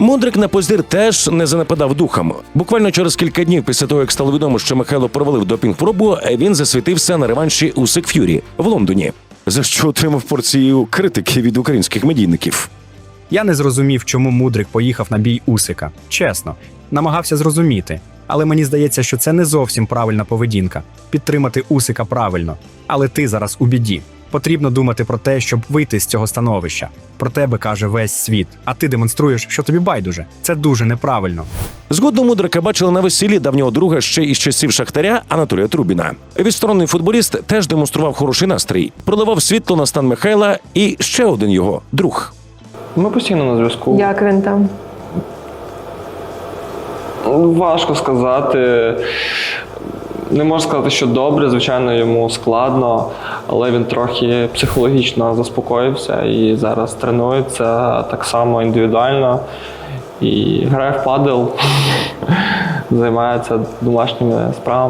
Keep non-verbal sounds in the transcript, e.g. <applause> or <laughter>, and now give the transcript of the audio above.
Мудрик на позір теж не занепадав духом. Буквально через кілька днів після того, як стало відомо, що Михайло провалив допінг-пробу, він засвітився на реванші у Ф'юрі в Лондоні, за що отримав порцію критики від українських медійників. Я не зрозумів, чому Мудрик поїхав на бій Усика. Чесно, намагався зрозуміти. Але мені здається, що це не зовсім правильна поведінка підтримати Усика правильно. Але ти зараз у біді. Потрібно думати про те, щоб вийти з цього становища. Про тебе каже весь світ, а ти демонструєш, що тобі байдуже. Це дуже неправильно. Згодом Мудрика бачили на весіллі давнього друга ще із часів Шахтаря Анатолія Трубіна. Відсторонний футболіст теж демонстрував хороший настрій, проливав світло на стан Михайла і ще один його друг. Ми постійно на зв'язку. Як він там? Важко сказати. Не можу сказати, що добре, звичайно, йому складно, але він трохи психологічно заспокоївся і зараз тренується так само індивідуально і грає в падел, <laughs> займається домашніми справами.